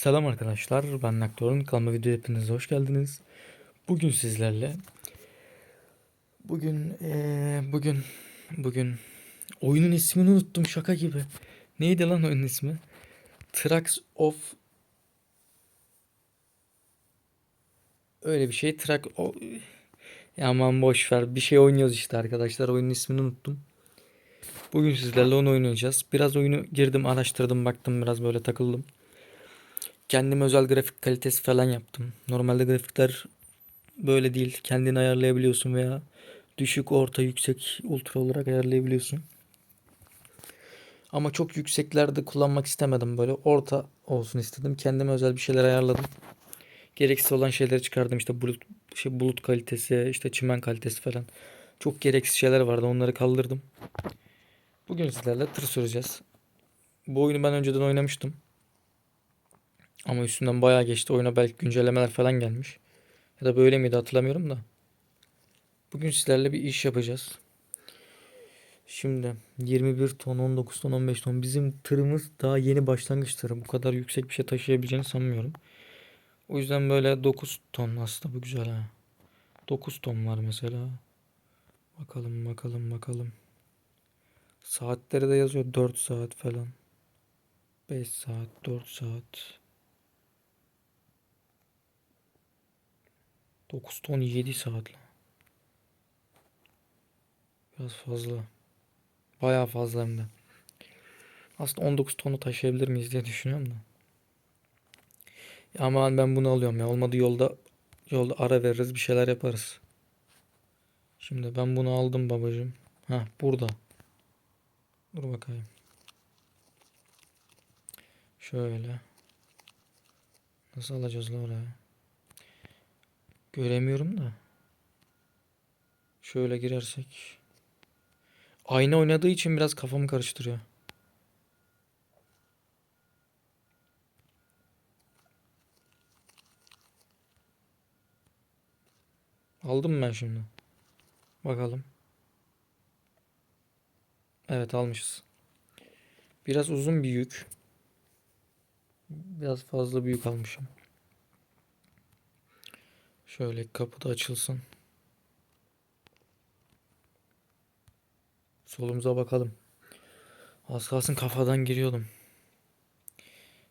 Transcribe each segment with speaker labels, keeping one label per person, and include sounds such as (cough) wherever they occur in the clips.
Speaker 1: Selam arkadaşlar, ben Naktor'un kanalıma video hepiniz hoş geldiniz. Bugün sizlerle bugün eee, bugün bugün oyunun ismini unuttum şaka gibi. Neydi lan oyunun ismi? Tracks of öyle bir şey. Track o ya aman boş ver. Bir şey oynuyoruz işte arkadaşlar. Oyunun ismini unuttum. Bugün sizlerle onu oynayacağız. Biraz oyunu girdim, araştırdım, baktım biraz böyle takıldım. Kendime özel grafik kalitesi falan yaptım. Normalde grafikler böyle değil. Kendini ayarlayabiliyorsun veya düşük, orta, yüksek, ultra olarak ayarlayabiliyorsun. Ama çok yükseklerde kullanmak istemedim. Böyle orta olsun istedim. Kendime özel bir şeyler ayarladım. Gereksiz olan şeyleri çıkardım. İşte bulut, şey, bulut kalitesi, işte çimen kalitesi falan. Çok gereksiz şeyler vardı. Onları kaldırdım. Bugün sizlerle tır süreceğiz. Bu oyunu ben önceden oynamıştım. Ama üstünden bayağı geçti. Oyuna belki güncellemeler falan gelmiş. Ya da böyle miydi hatırlamıyorum da. Bugün sizlerle bir iş yapacağız. Şimdi 21 ton, 19 ton, 15 ton. Bizim tırımız daha yeni başlangıç tırı. Bu kadar yüksek bir şey taşıyabileceğini sanmıyorum. O yüzden böyle 9 ton aslında bu güzel ha. 9 ton var mesela. Bakalım bakalım bakalım. Saatleri de yazıyor 4 saat falan. 5 saat, 4 saat. 9 ton 7 saat lan. Biraz fazla. Bayağı fazla hem de. Aslında 19 tonu taşıyabilir miyiz diye düşünüyorum da. Ya aman ben bunu alıyorum ya. Olmadı yolda yolda ara veririz bir şeyler yaparız. Şimdi ben bunu aldım babacığım. Ha burada. Dur bakayım. Şöyle. Nasıl alacağız lan oraya? Göremiyorum da. Şöyle girersek. Ayna oynadığı için biraz kafamı karıştırıyor. Aldım ben şimdi? Bakalım. Evet almışız. Biraz uzun bir yük. Biraz fazla büyük almışım. Şöyle kapı da açılsın. Solumuza bakalım. Az kalsın kafadan giriyordum.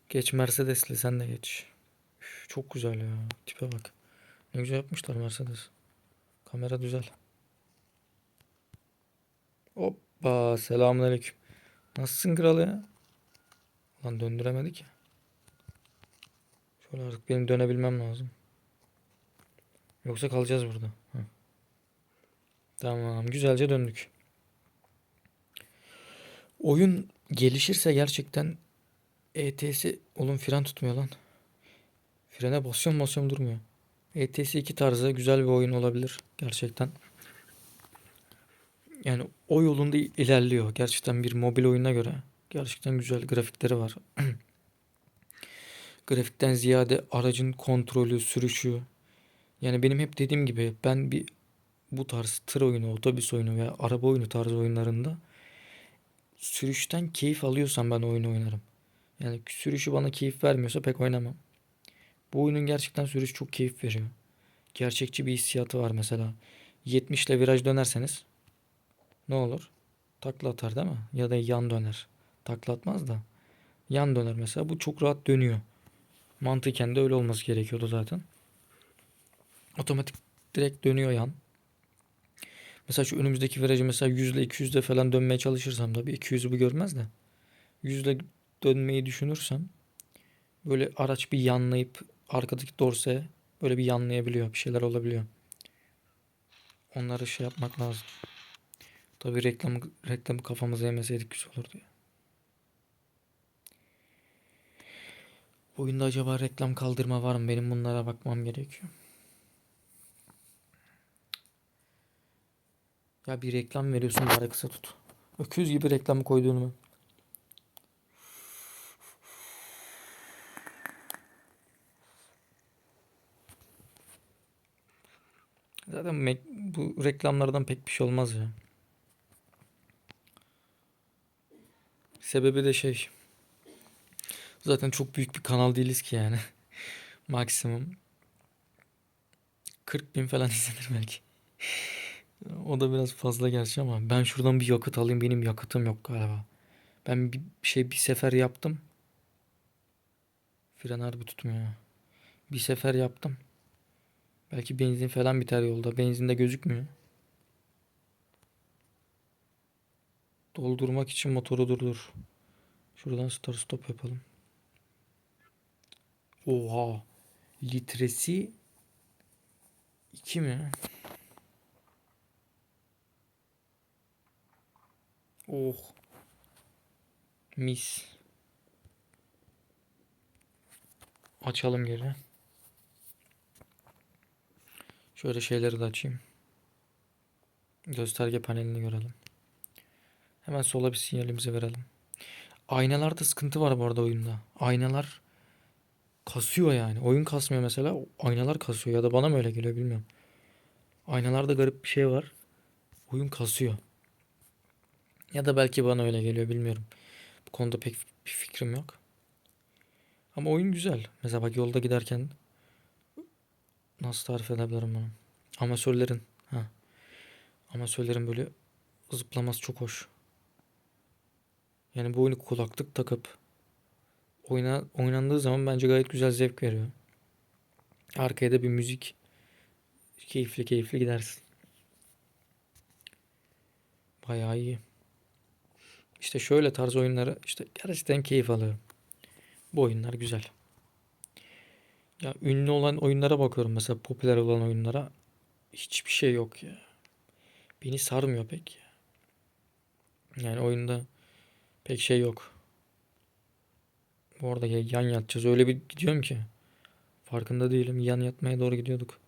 Speaker 1: Geç Mercedes'li sen de geç. Üf, çok güzel ya. Tipe bak. Ne güzel yapmışlar Mercedes. Kamera güzel. Hoppa selamünaleyküm. Nasılsın kral ya? Lan döndüremedik ya. Şöyle artık benim dönebilmem lazım. Yoksa kalacağız burada. Hı. Tamam güzelce döndük. Oyun gelişirse gerçekten ETS oğlum fren tutmuyor lan. Frene basıyorum basıyorum durmuyor. ETS 2 tarzı güzel bir oyun olabilir gerçekten. Yani o yolunda ilerliyor. Gerçekten bir mobil oyuna göre gerçekten güzel grafikleri var. (clears throat) Grafikten ziyade aracın kontrolü, sürüşü. Yani benim hep dediğim gibi ben bir bu tarz tır oyunu, otobüs oyunu veya araba oyunu tarzı oyunlarında sürüşten keyif alıyorsam ben oyunu oynarım. Yani sürüşü bana keyif vermiyorsa pek oynamam. Bu oyunun gerçekten sürüş çok keyif veriyor. Gerçekçi bir hissiyatı var mesela. 70 ile viraj dönerseniz ne olur? Takla atar değil mi? Ya da yan döner. Takla atmaz da. Yan döner mesela. Bu çok rahat dönüyor. Mantıken de öyle olması gerekiyordu zaten. Otomatik direkt dönüyor yan. Mesela şu önümüzdeki virajı mesela 100 ile 200 ile falan dönmeye çalışırsam tabii 200'ü bu görmez de 100 ile dönmeyi düşünürsem böyle araç bir yanlayıp arkadaki dorseye böyle bir yanlayabiliyor. Bir şeyler olabiliyor. Onları şey yapmak lazım. Tabii reklam reklamı kafamıza yemeseydik güzel olurdu ya. Oyunda acaba reklam kaldırma var mı? Benim bunlara bakmam gerekiyor. Ya bir reklam veriyorsun bari kısa tut. Öküz gibi reklamı koyduğunu ben. Zaten bu reklamlardan pek bir şey olmaz ya. Sebebi de şey. Zaten çok büyük bir kanal değiliz ki yani. (laughs) Maksimum 40 bin falan (laughs) izlenir belki. O da biraz fazla gerçi ama ben şuradan bir yakıt alayım. Benim yakıtım yok galiba. Ben bir şey bir sefer yaptım. Fren harbi tutmuyor. Bir sefer yaptım. Belki benzin falan biter yolda. Benzin de gözükmüyor. Doldurmak için motoru durdur. Şuradan start stop yapalım. Oha. Litresi 2 mi? Oh. Mis. Açalım geri. Şöyle şeyleri de açayım. Gösterge panelini görelim. Hemen sola bir sinyalimizi verelim. Aynalarda sıkıntı var bu arada oyunda. Aynalar kasıyor yani. Oyun kasmıyor mesela. Aynalar kasıyor ya da bana mı öyle geliyor bilmiyorum. Aynalarda garip bir şey var. Oyun kasıyor. Ya da belki bana öyle geliyor bilmiyorum. Bu konuda pek bir fikrim yok. Ama oyun güzel. Mesela bak yolda giderken nasıl tarif edebilirim bunu? Amatörlerin ha. Amatörlerin böyle zıplaması çok hoş. Yani bu oyunu kulaklık takıp oyna, oynandığı zaman bence gayet güzel zevk veriyor. Arkaya da bir müzik keyifli keyifli gidersin. Bayağı iyi. İşte şöyle tarz oyunları işte gerçekten keyif alıyorum. Bu oyunlar güzel. Ya ünlü olan oyunlara bakıyorum mesela popüler olan oyunlara hiçbir şey yok ya. Beni sarmıyor pek ya. Yani oyunda pek şey yok. Bu arada ya- yan yatacağız. Öyle bir gidiyorum ki. Farkında değilim. Yan yatmaya doğru gidiyorduk.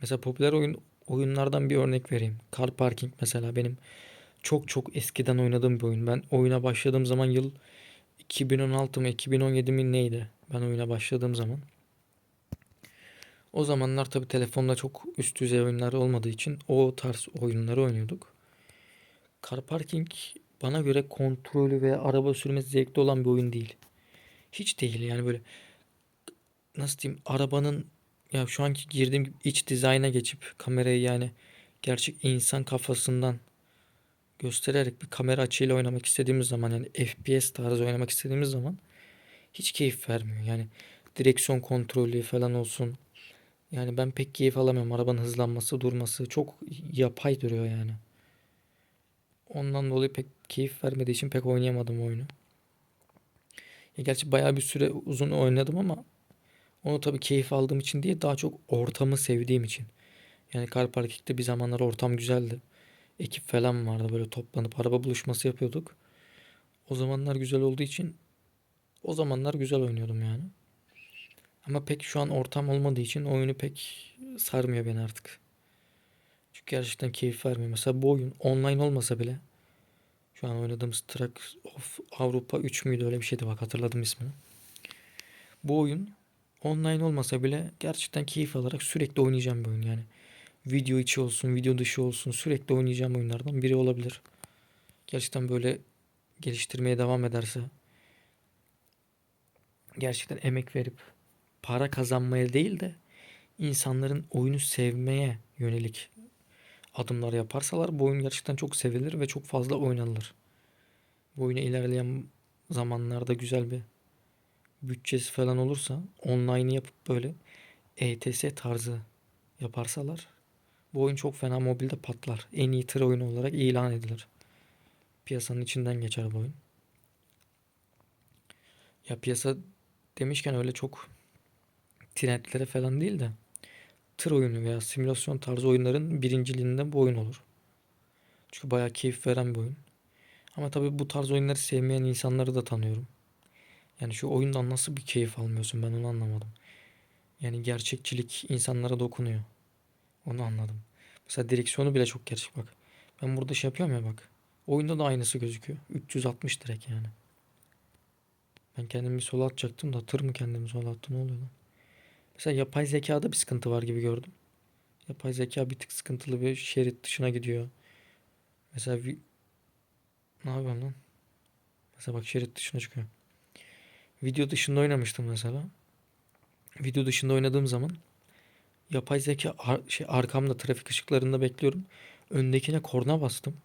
Speaker 1: Mesela popüler oyun oyunlardan bir örnek vereyim. Car Parking mesela benim çok çok eskiden oynadığım bir oyun. Ben oyuna başladığım zaman yıl 2016 mı 2017 mi neydi? Ben oyuna başladığım zaman. O zamanlar tabii telefonda çok üst düzey oyunlar olmadığı için o tarz oyunları oynuyorduk. Car Parking bana göre kontrolü ve araba sürmesi zevkli olan bir oyun değil. Hiç değil yani böyle nasıl diyeyim arabanın ya şu anki girdiğim iç dizayna geçip kamerayı yani gerçek insan kafasından göstererek bir kamera açıyla oynamak istediğimiz zaman yani FPS tarzı oynamak istediğimiz zaman hiç keyif vermiyor. Yani direksiyon kontrolü falan olsun. Yani ben pek keyif alamıyorum. Arabanın hızlanması, durması çok yapay duruyor yani. Ondan dolayı pek keyif vermediği için pek oynayamadım oyunu. Ya gerçi bayağı bir süre uzun oynadım ama onu tabii keyif aldığım için değil daha çok ortamı sevdiğim için. Yani Car Parking'de bir zamanlar ortam güzeldi. Ekip falan vardı böyle toplanıp araba buluşması yapıyorduk. O zamanlar güzel olduğu için o zamanlar güzel oynuyordum yani. Ama pek şu an ortam olmadığı için oyunu pek sarmıyor beni artık. Çünkü gerçekten keyif vermiyor. Mesela bu oyun online olmasa bile şu an oynadığımız Truck of Avrupa 3 müydü öyle bir şeydi bak hatırladım ismini. Bu oyun online olmasa bile gerçekten keyif alarak sürekli oynayacağım bir oyun yani. Video içi olsun, video dışı olsun sürekli oynayacağım oyunlardan biri olabilir. Gerçekten böyle geliştirmeye devam ederse gerçekten emek verip para kazanmaya değil de insanların oyunu sevmeye yönelik adımlar yaparsalar bu oyun gerçekten çok sevilir ve çok fazla oynanılır. Bu oyuna ilerleyen zamanlarda güzel bir bütçesi falan olursa online yapıp böyle ETS tarzı yaparsalar bu oyun çok fena mobilde patlar. En iyi tır oyunu olarak ilan edilir. Piyasanın içinden geçer bu oyun. Ya piyasa demişken öyle çok trendlere falan değil de tır oyunu veya simülasyon tarzı oyunların birinciliğinde bu oyun olur. Çünkü bayağı keyif veren bir oyun. Ama tabii bu tarz oyunları sevmeyen insanları da tanıyorum. Yani şu oyundan nasıl bir keyif almıyorsun ben onu anlamadım. Yani gerçekçilik insanlara dokunuyor. Onu anladım. Mesela direksiyonu bile çok gerçek bak. Ben burada şey yapıyorum ya bak. Oyunda da aynısı gözüküyor. 360 direkt yani. Ben kendimi sola atacaktım da tır mı kendimi sola attı ne oluyor lan? Mesela yapay zekada bir sıkıntı var gibi gördüm. Yapay zeka bir tık sıkıntılı bir şerit dışına gidiyor. Mesela vi- ne yapıyorum lan? Mesela bak şerit dışına çıkıyor. Video dışında oynamıştım mesela. Video dışında oynadığım zaman yapay zeka ar- şey arkamda trafik ışıklarında bekliyorum. Öndekine korna bastım.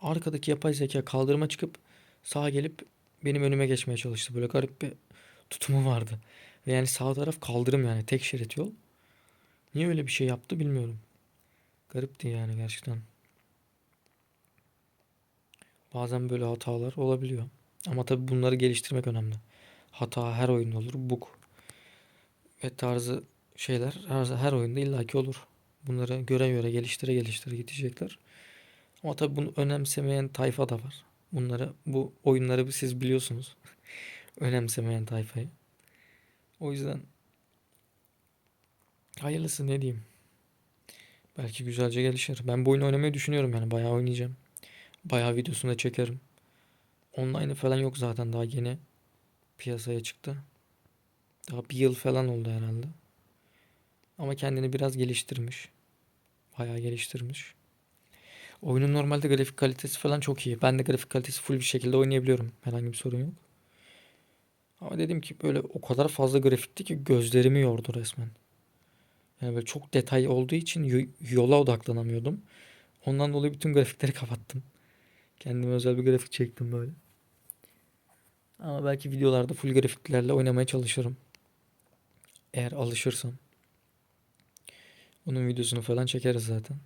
Speaker 1: Arkadaki yapay zeka kaldırıma çıkıp sağa gelip benim önüme geçmeye çalıştı. Böyle garip bir tutumu vardı. Ve yani sağ taraf kaldırım yani tek şerit yol. Niye öyle bir şey yaptı bilmiyorum. Garipti yani gerçekten. Bazen böyle hatalar olabiliyor. Ama tabii bunları geliştirmek önemli. Hata her oyunda olur. Bug ve tarzı şeyler her, her oyunda illaki olur. Bunları göre göre geliştire geliştire gidecekler. Ama tabii bunu önemsemeyen tayfa da var. Bunları bu oyunları siz biliyorsunuz. (laughs) önemsemeyen tayfayı. O yüzden hayırlısı ne diyeyim. Belki güzelce gelişir. Ben bu oyunu oynamayı düşünüyorum yani. Bayağı oynayacağım. Bayağı videosunu da çekerim. Online'ı falan yok zaten daha yeni piyasaya çıktı. Daha bir yıl falan oldu herhalde. Ama kendini biraz geliştirmiş. Bayağı geliştirmiş. Oyunun normalde grafik kalitesi falan çok iyi. Ben de grafik kalitesi full bir şekilde oynayabiliyorum. Herhangi bir sorun yok. Ama dedim ki böyle o kadar fazla grafikti ki gözlerimi yordu resmen. Yani böyle çok detay olduğu için yola odaklanamıyordum. Ondan dolayı bütün grafikleri (laughs) kapattım. Kendime özel bir grafik çektim böyle. Ama belki videolarda full grafiklerle oynamaya çalışırım. Eğer alışırsam. Onun videosunu falan çekeriz zaten.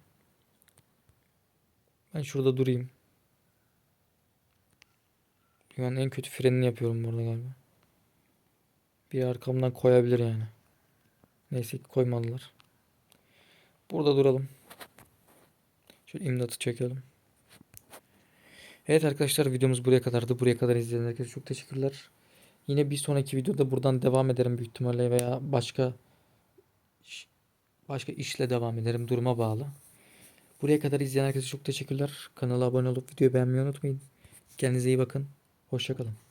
Speaker 1: Ben şurada durayım. Dünyanın en kötü frenini yapıyorum burada galiba. Bir arkamdan koyabilir yani. Neyse ki koymadılar. Burada duralım. Şöyle imdatı çekelim. Evet arkadaşlar videomuz buraya kadardı. Buraya kadar izleyen herkese çok teşekkürler. Yine bir sonraki videoda buradan devam ederim büyük ihtimalle veya başka başka işle devam ederim. Duruma bağlı. Buraya kadar izleyen herkese çok teşekkürler. Kanala abone olup videoyu beğenmeyi unutmayın. Kendinize iyi bakın. Hoşçakalın.